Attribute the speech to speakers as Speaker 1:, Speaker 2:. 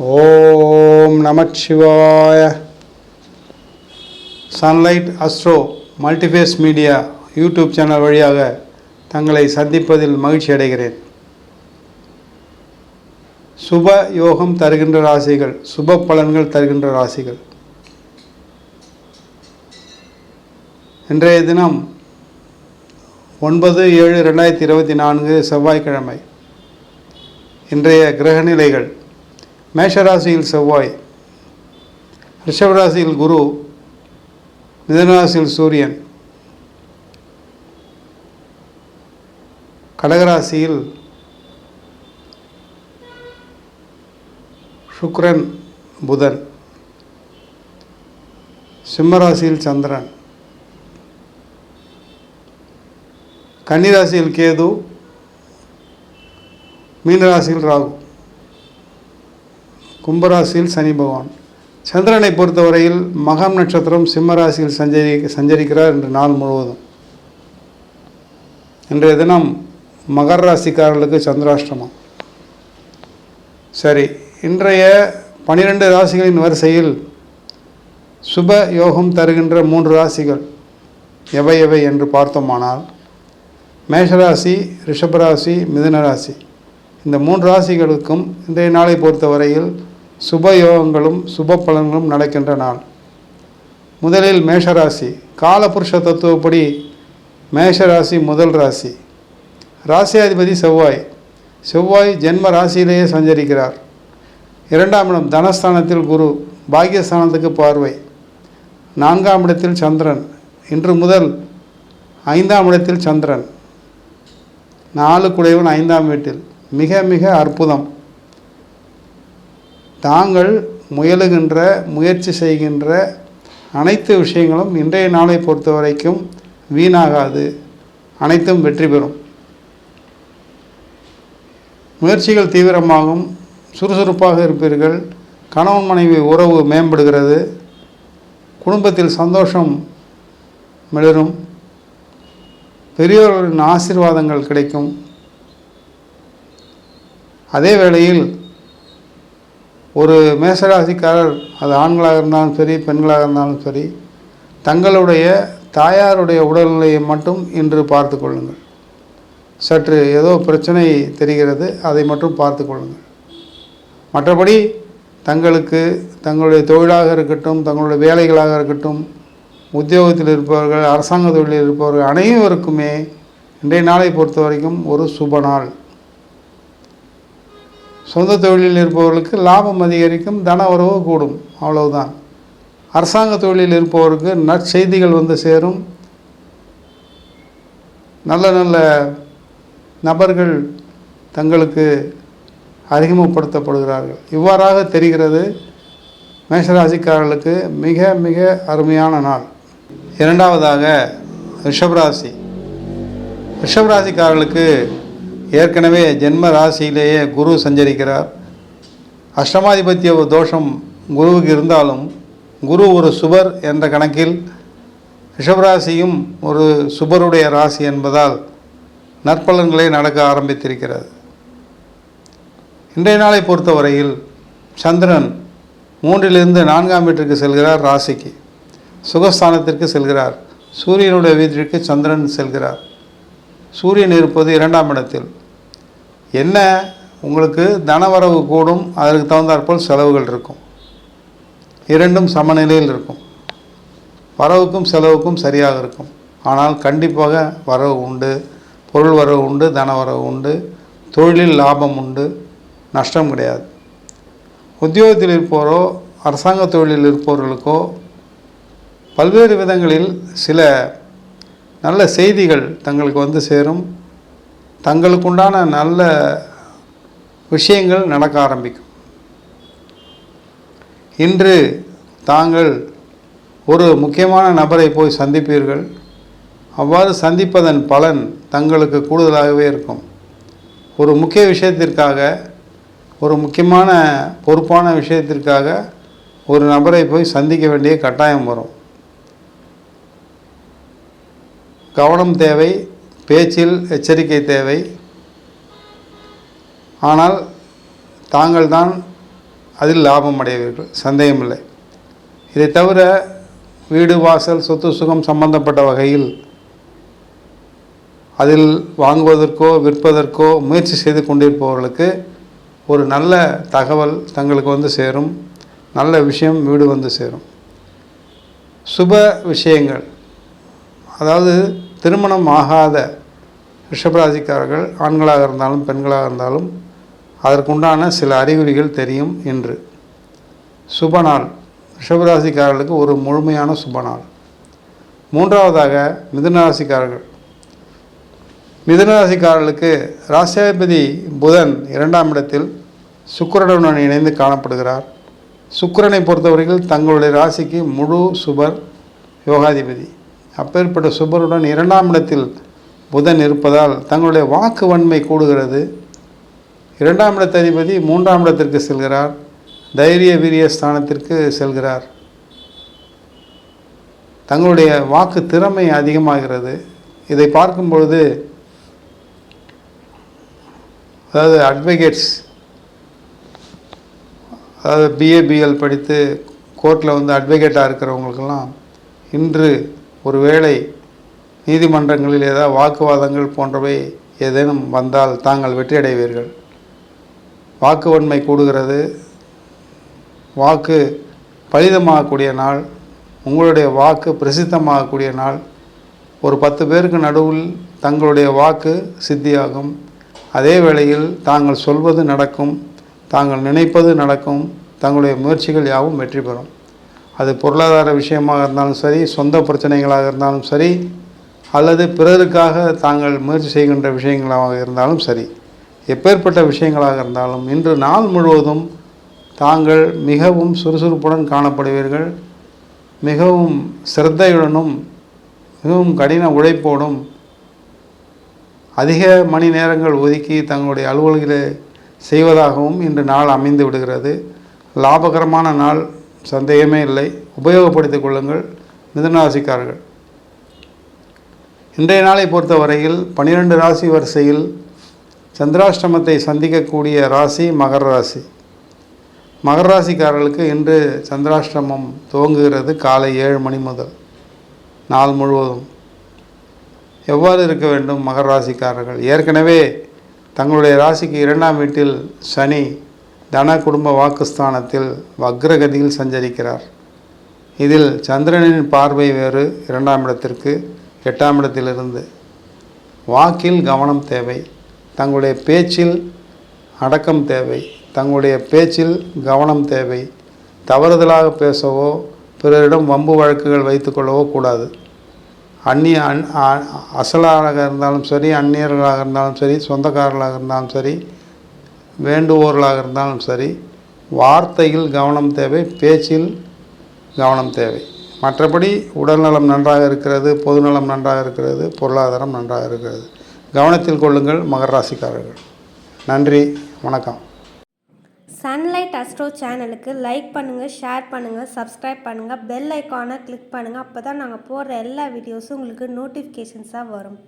Speaker 1: ஓம் நமச்சிவாய Sunlight Astro Multiphase media YouTube channel வழியாக தங்களை சந்திப்பதில் மகிழ்ச்சி அடைகிறேன். சுப யோகம் தருகின்ற ராசிகள் சுப பலன்கள் தருகின்ற ராசிகள். இன்றைய தினம் ஒன்பது ஏழு ரெண்டாயிரத்தி இருபத்தி நான்கு செவ்வாய்க்கிழமை. இன்றைய கிரகநிலைகள் மேஷராசியில் செவ்வாய் ரிஷபராசியில் குரு மிதனராசியில் சூரியன் கடகராசியில் சுக்ரன் புதன் சிம்மராசியில் சந்திரன் கன்னிராசியில் கேது மீனராசியில் ராகு. கும்பராசியில் சனி பகவான். சந்திரனை பொறுத்தவரையில் மகம் நட்சத்திரம் சிம்மராசியில் சஞ்சரி சஞ்சரிக்கிறார் இன்று நாள் முழுவதும். இன்றைய தினம் மகர ராசிக்காரர்களுக்கு சந்திராஷ்டமம். சரி இன்றைய பனிரெண்டு ராசிகளின் வரிசையில் சுப யோகம் தருகின்ற மூன்று ராசிகள் எவை எவை என்று பார்த்தோமானால் மேஷராசி ரிஷபராசி மிதுனராசி. இந்த மூன்று ராசிகளுக்கும் இன்றைய நாளை பொறுத்தவரையில் சுப யோகங்களும் சுப பலன்களும் நடக்கின்ற நாள். முதலில் மேஷராசி. காலபுருஷ தத்துவப்படி மேஷராசி முதல் ராசி. ராசியாதிபதி செவ்வாய். செவ்வாய் ஜென்ம ராசியிலேயே சஞ்சரிக்கிறார். இரண்டாம் இடம் தனஸ்தானத்தில் குரு. பாக்கியஸ்தானத்துக்கு பார்வை. நான்காம் இடத்தில் சந்திரன். இன்று முதல் ஐந்தாம் இடத்தில் சந்திரன். நாலு குடைவன் ஐந்தாம் வீட்டில். மிக மிக அற்புதம். தாங்கள் முயலுகின்ற முயற்சி செய்கின்ற அனைத்து விஷயங்களும் இன்றைய நாளை பொறுத்த வரைக்கும் வீணாகாது. அனைத்தும் வெற்றி பெறும். முயற்சிகள் தீவிரமாகும். சுறுசுறுப்பாக இருப்பீர்கள். கணவன் மனைவி உறவு மேம்படுகிறது. குடும்பத்தில் சந்தோஷம் மிளரும். பெரியோர்களின் ஆசீர்வாதங்கள் கிடைக்கும். அதே வேளையில் ஒரு மேசராசிக்காரர் அது ஆண்களாக இருந்தாலும் சரி பெண்களாக இருந்தாலும் சரி தங்களுடைய தாயாருடைய உடல்நிலையை மட்டும் இன்று பார்த்து கொள்ளுங்கள். சற்று ஏதோ பிரச்சனை தெரிகிறது அதை மட்டும் பார்த்து கொள்ளுங்கள். மற்றபடி தங்களுக்கு தங்களுடைய தொழிலாக இருக்கட்டும் தங்களுடைய வேலைகளாக இருக்கட்டும் உத்தியோகத்தில் இருப்பவர்கள் அரசாங்க தொழிலில் இருப்பவர்கள் அனைவருக்குமே இன்றைய நாளை பொறுத்த வரைக்கும் ஒரு சுப நாள். சொந்த தொழிலில் இருப்பவர்களுக்கு லாபம் அதிகரிக்கும் தன உறவு கூடும். அவ்வளவுதான். அரசாங்க தொழிலில் இருப்பவருக்கு நற்செய்திகள் வந்து சேரும். நல்ல நல்ல நபர்கள் தங்களுக்கு அறிமுகப்படுத்தப்படுகிறார்கள். இவ்வாறாக தெரிகிறது மேஷராசிக்காரர்களுக்கு மிக மிக அருமையான நாள். இரண்டாவதாக ரிஷபராசி. ரிஷபராசிக்காரர்களுக்கு ஏற்கனவே ஜென்ம ராசியிலேயே குரு சஞ்சரிக்கிறார். அஷ்டமாதிபத்திய தோஷம் குருவுக்கு இருந்தாலும் குரு ஒரு சுபர் என்ற கணக்கில் ரிஷபராசியும் ஒரு சுபருடைய ராசி என்பதால் நற்பலன்களை நடக்க ஆரம்பித்திருக்கிறது. இன்றைய நாளை பொறுத்தவரையில் சந்திரன் மூன்றிலிருந்து நான்காம் வீட்டிற்கு செல்கிறார் ராசிக்கு. சுகஸ்தானத்திற்கு செல்கிறார். சூரியனுடைய வீட்டிற்கு சந்திரன் செல்கிறார். சூரியன் இருப்பது இரண்டாம் இடத்தில். என்ன? உங்களுக்கு தனவரவு கூடும் அதற்கு தகுந்தாற்போல் செலவுகள் இருக்கும். இரண்டும் சமநிலையில் இருக்கும். வரவுக்கும் செலவுக்கும் சரியாக இருக்கும். ஆனால் கண்டிப்பாக வரவு உண்டு பொருள் வரவு உண்டு தன வரவு உண்டு தொழிலில் லாபம் உண்டு நஷ்டம் கிடையாது. உத்தியோகத்தில் இருப்போரோ அரசாங்க தொழிலில் இருப்பவர்களுக்கோ பல்வேறு விதங்களில் சில நல்ல செய்திகள் தங்களுக்கு வந்து சேரும். தங்களுக்குண்டான நல்ல விஷயங்கள் நடக்க ஆரம்பிக்கும். இன்று தாங்கள் ஒரு முக்கியமான நபரை போய் சந்திப்பீர்கள். அவ்வாறு சந்திப்பதன் பலன் தங்களுக்கு கூடுதலாகவே இருக்கும். ஒரு முக்கிய விஷயத்திற்காக ஒரு முக்கியமான பொறுப்பான விஷயத்திற்காக ஒரு நபரை போய் சந்திக்க வேண்டிய கட்டாயம் வரும். கவனம் தேவை பேச்சில் எச்சரிக்கை தேவை. ஆனால் தாங்கள் தான் அதில் லாபம் அடைவீர்கள். சந்தேகமில்லை. இதை தவிர வீடு வாசல் சொத்து சுகம் சம்பந்தப்பட்ட வகையில் அதில் வாங்குவதற்கோ விற்பதற்கோ முயற்சி செய்து கொண்டிருப்பவர்களுக்கு ஒரு நல்ல தகவல் தங்களுக்கு வந்து சேரும். நல்ல விஷயம் வீடு வந்து சேரும். சுப விஷயங்கள். அதாவது திருமணம் ஆகாத ரிஷபராசிக்காரர்கள் ஆண்களாக இருந்தாலும் பெண்களாக இருந்தாலும் அதற்குண்டான சில அறிகுறிகள் தெரியும் என்று. சுப நாள். ரிஷபராசிக்காரர்களுக்கு ஒரு முழுமையான சுப நாள். மூன்றாவதாக மிதுனராசிக்காரர்கள். மிதுனராசிக்காரர்களுக்கு ராசியாதிபதி புதன் இரண்டாம் இடத்தில் சுக்கரனுடன் இணைந்து காணப்படுகிறார். சுக்கிரனை பொறுத்தவரையில் தங்களுடைய ராசிக்கு முழு சுபர் யோகாதிபதி. அப்பேற்பட்ட சுபருடன் இரண்டாம் இடத்தில் புதன் இருப்பதால் தங்களுடைய வாக்கு வன்மை கூடுகிறது. இரண்டாம் இடத்த அதிபதி மூன்றாம் இடத்திற்கு செல்கிறார். தைரிய வீரிய ஸ்தானத்திற்கு செல்கிறார். தங்களுடைய வாக்கு திறமை அதிகமாகிறது. இதை பார்க்கும் பொழுது அதாவது அட்வொகேட்ஸ் அதாவது பிஏபிஎல் படித்து கோர்ட்டில் வந்து அட்வொகேட்டாக இருக்கிறவங்களுக்கெல்லாம் இன்று ஒருவேளை நீதிமன்றங்களில் ஏதாவது வாக்குவாதங்கள் போன்றவை ஏதேனும் வந்தால் தாங்கள் வெற்றியடைவீர்கள். வாக்குவன்மை வாக்கு வன்மை கூடுகிறது. வாக்கு பலிதமாகக்கூடிய நாள் உங்களுடைய வாக்கு பிரசித்தமாகக்கூடிய நாள். ஒரு பத்து பேருக்கு நடுவில் தங்களுடைய வாக்கு சித்தியாகும். அதே வேளையில் தாங்கள் சொல்வது நடக்கும் தாங்கள் நினைப்பது நடக்கும் தங்களுடைய முயற்சிகள் யாவும் வெற்றி பெறும். அது பொருளாதார விஷயமாக இருந்தாலும் சரி சொந்த பிரச்சனைகளாக இருந்தாலும் சரி அல்லது பிறருக்காக தாங்கள் முயற்சி செய்கின்ற விஷயங்களாக இருந்தாலும் சரி. எப்பேற்பட்ட விஷயங்களாக இருந்தாலும் இன்று நாள் முழுவதும் தாங்கள் மிகவும் சுறுசுறுப்புடன் காணப்படுவீர்கள். மிகவும் சிரத்தையுடனும் மிகவும் கடின உழைப்போடும் அதிக மணி நேரங்கள் ஒதுக்கி தங்களுடைய அலுவல்களை செய்வதாகவும் இன்று நாள் அமைந்து விடுகிறது. லாபகரமான நாள் சந்தேகமே இல்லை. உபயோகப்படுத்திக் கொள்ளுங்கள். மிதனராசிக்காரர்கள். இன்றைய நாளை பொறுத்தவரையில் பனிரெண்டு ராசி வரிசையில் சந்திராஷ்டமத்தை சந்திக்கக்கூடிய ராசி மகர ராசி. மகர ராசிக்காரர்களுக்கு இன்று சந்திராஷ்டமம் துவங்குகிறது. காலை ஏழு மணி முதல் நாள் முழுவதும். எவ்வாறு இருக்க வேண்டும் மகர ராசிக்காரர்கள்? ஏற்கனவே தங்களுடைய ராசிக்கு இரண்டாம் வீட்டில் சனி தன குடும்ப வாக்குஸ்தானத்தில் வக்ரகதியில் சஞ்சரிக்கிறார். இதில் சந்திரனின் பார்வை வேறு இரண்டாம் இடத்திற்கு எட்டாம் இடத்திலிருந்து. வாக்கில் கவனம் தேவை தங்களுடைய பேச்சில் அடக்கம் தேவை தங்களுடைய பேச்சில் கவனம் தேவை. தவறுதலாக பேசவோ பிறரிடம் வம்பு வழக்குகள் வைத்துக்கொள்ளவோ கூடாது. அந்நிய அன் அ- அசலாக இருந்தாலும் சரி அந்நியர்களாக இருந்தாலும் சரி சொந்தக்காரர்களாக இருந்தாலும் சரி வேண்டுவோர்களாக இருந்தாலும் சரி வார்த்தையில் கவனம் தேவை பேச்சில் கவனம் தேவை. மற்றபடி உடல்நலம் நன்றாக இருக்கிறது பொதுநலம் நன்றாக இருக்கிறது பொருளாதாரம் நன்றாக இருக்கிறது. கவனத்தில் கொள்ளுங்கள் மகர ராசிக்காரர்கள். நன்றி வணக்கம்.
Speaker 2: சன்லைட் அஸ்ட்ரோ சேனலுக்கு லைக் பண்ணுங்கள் ஷேர் பண்ணுங்கள் சப்ஸ்கிரைப் பண்ணுங்கள் பெல் ஐக்கானை கிளிக் பண்ணுங்கள் அப்போ தான் நாங்கள் போடுற எல்லா வீடியோஸும் உங்களுக்கு நோட்டிஃபிகேஷன்ஸாக வரும்.